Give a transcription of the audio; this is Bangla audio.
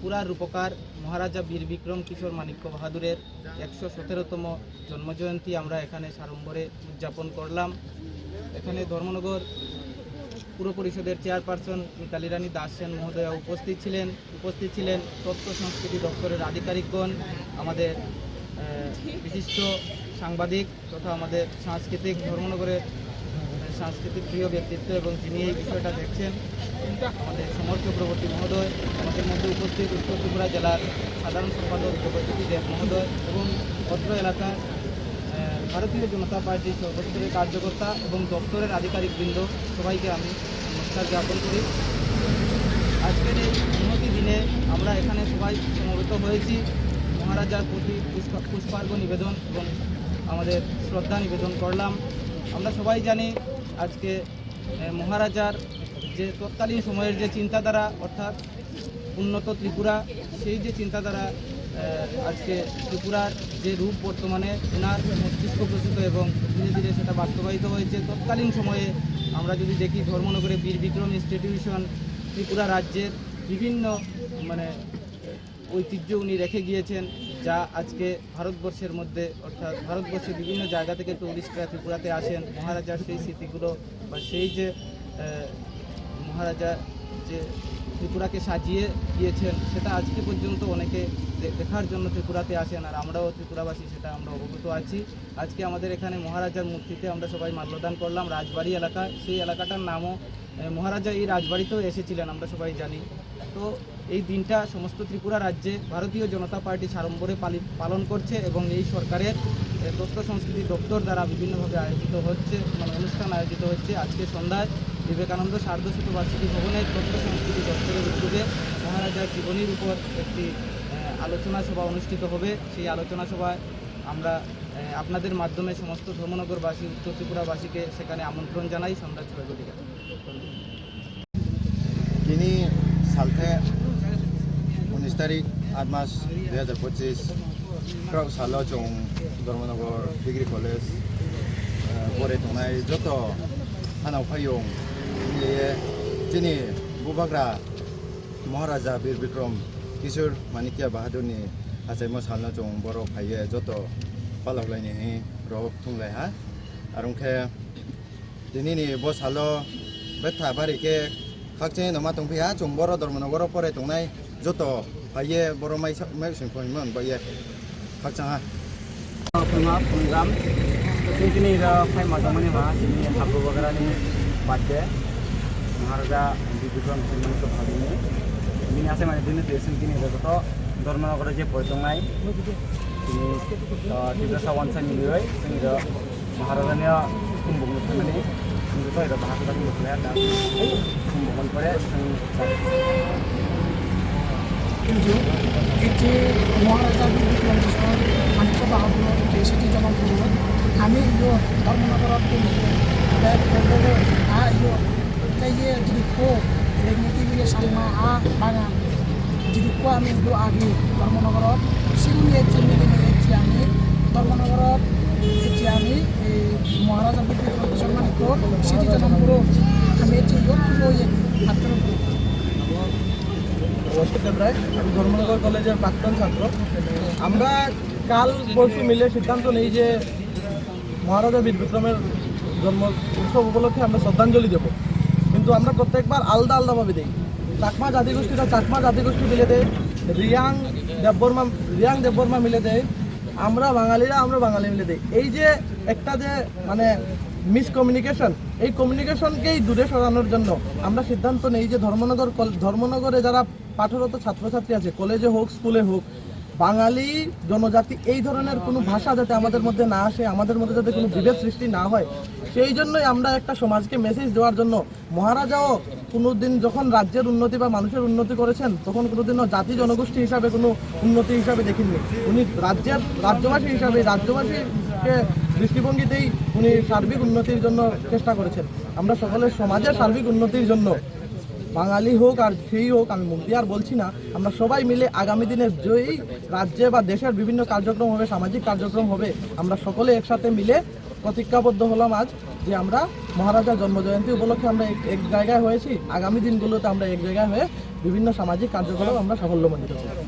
ত্রিপুরার রূপকার মহারাজা বীর বিক্রম কিশোর মাণিক্য বাহাদুরের একশো সতেরোতম জন্মজয়ন্তী আমরা এখানে সাড়ম্বরে উদযাপন করলাম। এখানে ধর্মনগর পুর পরিষদের চেয়ারপারসন মিতালি রানী দাস সেন মহোদয়া উপস্থিত ছিলেন। উপস্থিত ছিলেন তথ্য সংস্কৃতি দপ্তরের আধিকারিকগণ, আমাদের বিশিষ্ট সাংবাদিক তথা আমাদের সাংস্কৃতিক ধর্মনগরের সাংস্কৃতিক প্রিয় ব্যক্তিত্ব এবং যিনি এই বিষয়টা দেখছেন। আমাদের সমর চক্রবর্তী মহোদয়, আমাদের মধ্যে উপস্থিত উত্তর ত্রিপুরা জেলার সাধারণ সম্পাদক জগজ্যোতি দেব মহোদয় এবং অত্র এলাকার ভারতীয় জনতা পার্টির সর্বস্তরের কার্যকর্তা এবং দপ্তরের আধিকারিকবৃন্দ সবাইকে আমি নমস্কার জ্ঞাপন করি। আজকের এই উন্নতি দিনে আমরা এখানে সবাই সমবেত হয়েছি। মহারাজার প্রতি পুষ্পা, পুষ্পার্ঘ্য নিবেদন এবং আমাদের শ্রদ্ধা নিবেদন করলাম। আমরা সবাই জানি আজকে মহারাজার যে তৎকালীন সময়ের যে চিন্তাধারা, অর্থাৎ উন্নত ত্রিপুরা, সেই যে চিন্তাধারা আজকে ত্রিপুরার যে রূপ বর্তমানে ওনার মস্তিষ্ক প্রসূত এবং ধীরে ধীরে সেটা বাস্তবায়িত হয়েছে। তৎকালীন সময়ে আমরা যদি দেখি ধর্মনগরে বীর বিক্রম ইনস্টিটিউশন ত্রিপুরা রাজ্যের বিভিন্ন মানে ঐতিহ্য উনি রেখে গিয়েছেন। যা আজকে ভারতবর্ষের মধ্যে, অর্থাৎ ভারতবর্ষের বিভিন্ন জায়গা থেকে টুরিস্টরা ত্রিপুরাতে আসেন মহারাজার সেই স্মৃতিগুলো বা সেই যে মহারাজা যে ত্রিপুরাকে সাজিয়ে দিয়েছেন, সেটা আজকে পর্যন্ত অনেকে দেখার জন্য ত্রিপুরাতে আসেন আর আমরাও ত্রিপুরাবাসী, সেটা আমরা অবগত আছি। আজকে আমাদের এখানে মহারাজার মূর্তিতে আমরা সবাই মাল্যদান করলাম রাজবাড়ি এলাকা। সেই এলাকাটার নামও মহারাজা এই রাজবাড়িতেও এসেছিলেন, আমরা সবাই জানি। তো এই দিনটা সমস্ত ত্রিপুরা রাজ্যে ভারতীয় জনতা পার্টি সাড়ম্বরে পালি- পালন করছে এবং এই সরকারের তথ্য সংস্কৃতি দপ্তর দ্বারা বিভিন্নভাবে আয়োজিত হচ্ছে মানে অনুষ্ঠান আয়োজিত হচ্ছে। আজকে সন্ধ্যায় বিবেকানন্দ সার্ধশত বার্ষিকী ভবনের তথ্য সংস্কৃতি দপ্তরের উদ্যোগে মহারাজার জীবনীর উপর একটি আলোচনা সভা অনুষ্ঠিত হবে। সেই আলোচনা সভায় আমরা আপনাদের মাধ্যমে সমস্ত ধর্মনগরবাসী, উত্তর ত্রিপুরাবাসীকে সেখানে আমন্ত্রণ জানাই। সম্রাট ছয়গটিকা তিনি সালতে উনিশ তারিখ, আট মাস দু হাজার পঁচিশ, সাল ধর্মনগর ডিগ্রি কলেজ পরে থানায় যত হানা ফাইয়ং তিনি বুবাগ্রা মহারাজা বীর বিক্রম किशोर मानिकिया बहादुर ने हाचै म सालना चौ बरो फाइयो जत पालावलायनि हे रब थुंलाय हा आरो ओंखे दिनैनि बसालो बे थाबारिखे खाखसे नमा थंफैया चौ बर' धर्मनगर फरायथंनाय जत फाइयो बर' माइ माइसंफोरमोन बायो खाखसाहा फैमा फुंजाम जोंनि फाइमा दंमोन मा जोंनि हाब्रु बग्रानि बार्थडे महाराजा बिबिक्रम सिंहमोनखौ भाबिनो যিনি আছে মানে তিনি দিয়েছেন তিনি যত ধর্মনগরের যে পরিচয় তিনি তীব্র সাবানসা মিলিয়ে তিনি মহারাজানীয় কুম্ভক মানে কিন্তু তো এটা ভাষাটা কুম্ভক কুম্ভকন করে কিন্তু এটি মহারাজা বিক্রম আ বাগান জিরিকো আমি ধর্মনগরত সিগুনি এটি মিলে এটি আমি এই মানিক্য সিটি যেমন পুরো আমি এটি ছাত্র অশোক রায় আমি ধর্মনগর কলেজের প্রাক্তন আমরা কাল পরশু মিলে সিদ্ধান্ত নেই যে মহারাজা বীর বিক্রমের জন্ম উৎসব উপলক্ষে আমরা শ্রদ্ধাঞ্জলি দেব কিন্তু আমরা প্রত্যেকবার আলাদা আলাদাভাবে দিই। চাকমা জাতিগোষ্ঠীরা চাকমা জাতিগোষ্ঠী মিলে দেয় রিয়াং দেববর্মা রিয়াং দেববর্মা মিলে দেয় আমরা বাঙালিরা আমরা বাঙালি মিলে দেই। এই যে একটা যে মানে মিসকমিউনিকেশন এই কমিউনিকেশনকেই দূরে সরানোর জন্য আমরা সিদ্ধান্ত নেই যে ধর্মনগর ধর্মনগরে যারা পাঠরত ছাত্রছাত্রী আছে, কলেজে হোক, স্কুলে হোক, বাঙালি জনজাতি এই ধরনের কোনো ভাষা যাতে আমাদের মধ্যে না আসে, আমাদের মধ্যে যাতে কোনো বিভেদ সৃষ্টি না হয়, সেই জন্যই আমরা একটা সমাজকে মেসেজ দেওয়ার জন্য মহারাজাও কোনোদিন যখন রাজ্যের উন্নতি বা মানুষের উন্নতি করেছেন, তখন কোনোদিনও জাতি জনগোষ্ঠী হিসাবে কোনো উন্নতি হিসাবে দেখেননি উনি রাজ্যের রাজ্যবাসী হিসাবে, রাজ্যবাসীকে দৃষ্টিভঙ্গিতেই উনি সার্বিক উন্নতির জন্য চেষ্টা করেছেন। আমরা সকলের সমাজের সার্বিক উন্নতির জন্য, বাঙালি হোক আর সেই হোক, আমি মুক্তি আর বলছি না, আমরা সবাই মিলে আগামী দিনের যেই রাজ্যে বা দেশের বিভিন্ন কার্যক্রম হবে, সামাজিক কার্যক্রম হবে, আমরা সকলে একসাথে মিলে প্রতিজ্ঞাবদ্ধ হলাম আজ যে আমরা মহারাজার জন্মজয়ন্তী উপলক্ষে আমরা এক- জায়গায় হয়েছি। আগামী দিনগুলোতে আমরা এক জায়গায় হয়ে বিভিন্ন সামাজিক কার্যক্রম আমরা সাফল্যমণ্ডিত করব